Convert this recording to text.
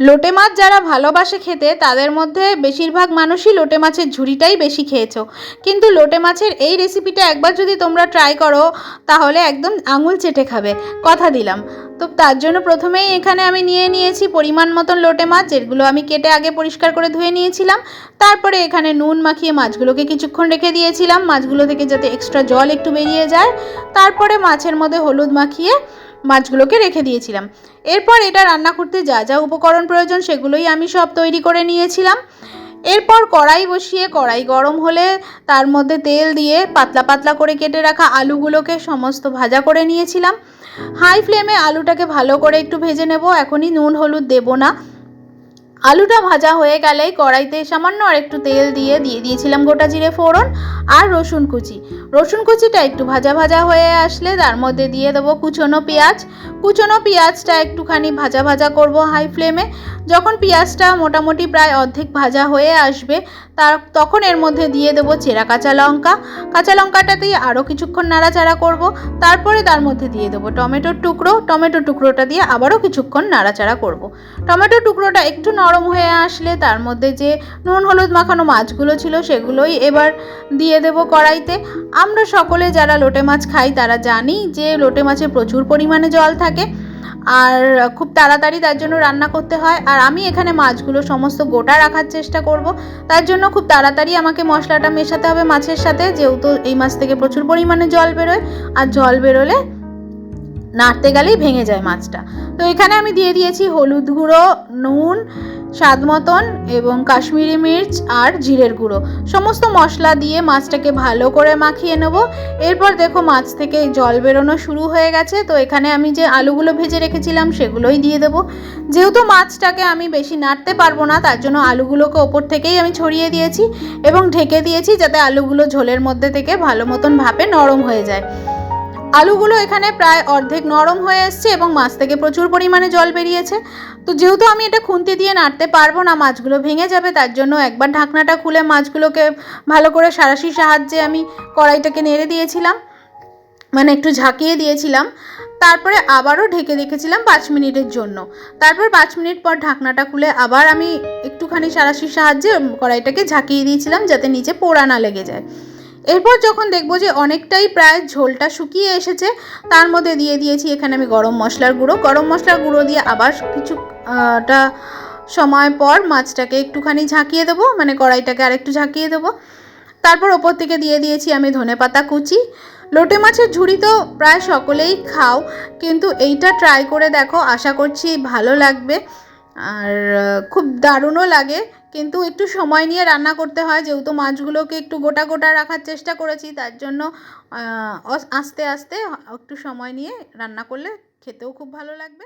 লোটে মাছ যারা ভালোবাসে খেতে, তাদের মধ্যে বেশিরভাগ মানুষই লোটে মাছের ঝুড়িটাই বেশি খেয়েছো। কিন্তু লোটে মাছের এই রেসিপিটা একবার যদি তোমরা ট্রাই করো, তাহলে একদম আঙুল চেটে খাবে। কথা দিলাম। তো তার জন্য প্রথমেই এখানে আমি নিয়ে নিয়েছি পরিমাণ মতন লোটে মাছ, যেগুলো আমি কেটে আগে পরিষ্কার করে ধুয়ে নিয়েছিলাম। তারপরে এখানে নুন মাখিয়ে মাছগুলোকে কিছুক্ষণ রেখে দিয়েছিলাম। মাছগুলো থেকে যাতে এক্সট্রা জল একটু বেরিয়ে যায়। তারপরে মাছের মধ্যে হলুদ মাখিয়ে মাছগুলোকে রেখে দিয়েছিলাম। এরপর এটা রান্না করতে যা যা উপকরণ প্রয়োজন সেগুলোই আমি সব তৈরি করে নিয়েছিলাম। এরপর কড়াই বসিয়ে, কড়াই গরম হলে তার মধ্যে তেল দিয়ে পাতলা পাতলা করে কেটে রাখা আলুগুলোকে সমস্ত ভাজা করে নিয়েছিলাম। হাই ফ্লেমে আলুটাকে ভালো করে একটু ভেজে নেব। এখনই নুন, হলুদ দেবো না। আলুটা ভাজা হয়ে গেলেই কড়াইতে সামান্য আর একটু তেল দিয়ে দিয়ে দিয়েছিলাম গোটা জিরে ফোড়ন আর রসুন কুচি। রসুন কুচিটা একটু ভাজা ভাজা হয়ে আসলে তার মধ্যে দিয়ে দেবো কুচনো পেঁয়াজ। কুচনো পেঁয়াজটা একটুখানি ভাজা ভাজা করব হাই ফ্লেমে। যখন পেঁয়াজটা মোটামুটি প্রায় অর্ধেক ভাজা হয়ে আসবে, তার তখন এর মধ্যে দিয়ে দেবো চেরা কাঁচা লঙ্কা। কাঁচা লঙ্কাটা দিয়ে আরও কিছুক্ষণ নাড়াচাড়া করব। তারপরে তার মধ্যে দিয়ে দেবো টমেটোর টুকরো। টমেটো টুকরোটা দিয়ে আবারও কিছুক্ষণ নাড়াচাড়া করব। টমেটো টুকরোটা একটু নরম হয়ে আসলে তার মধ্যে যে নুন হলুদ মাখানো মাছগুলো ছিল সেগুলোই এবার দিয়ে দেবো কড়াইতে। আমরা সকলে যারা লোটে মাছ খাই তারা জানি যে লোটে মাছে প্রচুর পরিমাণে জল থাকে আর খুব তাড়াতাড়ি তার জন্য রান্না করতে হয়। আর আমি এখানে মাছগুলো সমস্ত গোটা রাখার চেষ্টা করব। তার জন্য খুব তাড়াতাড়ি আমাকে মশলাটা মেশাতে হবে মাছের সাথে, যেহেতু এই মাছ থেকে প্রচুর পরিমাণে জল বেরোয়। আর জল বেরোলে নাড়তে গেলেই ভেঙে যায় মাছটা। তো এখানে আমি দিয়ে দিয়েছি হলুদ গুঁড়ো, নুন স্বাদ মতন এবং কাশ্মীরি মির্চ আর জিরের গুঁড়ো। সমস্ত মশলা দিয়ে মাছটাকে ভালো করে মাখিয়ে নেব। এরপর দেখো মাছ থেকে জল বেরোনো শুরু হয়ে গেছে। তো এখানে আমি যে আলুগুলো ভেজে রেখেছিলাম সেগুলোই দিয়ে দেবো। যেহেতু মাছটাকে আমি বেশি নাড়তে পারব না, তার জন্য আলুগুলোকে ওপর থেকেই আমি ছড়িয়ে দিয়েছি এবং ঢেকে দিয়েছি যাতে আলুগুলো ঝোলের মধ্যে থেকে ভালো মতন ভাপে নরম হয়ে যায়। আলুগুলো এখানে প্রায় অর্ধেক নরম হয়ে এসছে এবং মাছ থেকে প্রচুর পরিমাণে জল বেরিয়েছে। তো যেহেতু আমি এটা খুন্তি দিয়ে নাড়তে পারব না, মাছগুলো ভেঙে যাবে, তার জন্য একবার ঢাকনাটা খুলে মাছগুলোকে ভালো করে সারাশির সাহায্যে আমি কড়াইটাকে নেড়ে দিয়েছিলাম। মানে একটু ঝাঁকিয়ে দিয়েছিলাম। তারপরে আবারও ঢেকে রেখেছিলাম পাঁচ মিনিটের জন্য। তারপর পাঁচ মিনিট পর ঢাকনাটা খুলে আবার আমি একটুখানি সারাশির সাহায্যে কড়াইটাকে ঝাঁকিয়ে দিয়েছিলাম যাতে নিচে পোড়া না লেগে যায়। এরপর যখন দেখব যে অনেকটাই প্রায় ঝোলটা শুকিয়ে এসেছে, তার মধ্যে দিয়ে দিয়েছি এখানে আমি গরম মশলার গুঁড়ো। গরম মশলার গুঁড়ো দিয়ে আবার কিছুটা সময় পর মাছটাকে একটুখানি ঝাঁকিয়ে দেবো মানে কড়াইটাকে আরেকটু ঝাঁকিয়ে দেবো। তারপর ওপর থেকে দিয়ে দিয়েছি আমি ধনে পাতা কুচি। লোটে মাছের ঝুড়ি তো প্রায় সকলেই খাও, কিন্তু এইটা ট্রাই করে দেখো, আশা করছি ভালো লাগবে। আর খুব দারুণও লাগে। কিন্তু একটু সময় নিয়ে রান্না করতে হয়, যেহেতু মাছগুলোকে একটু গোটা গোটা রাখার চেষ্টা করেছি, তার জন্য আস্তে আস্তে, একটু সময় নিয়ে রান্না করলে খেতেও খুব ভালো লাগবে।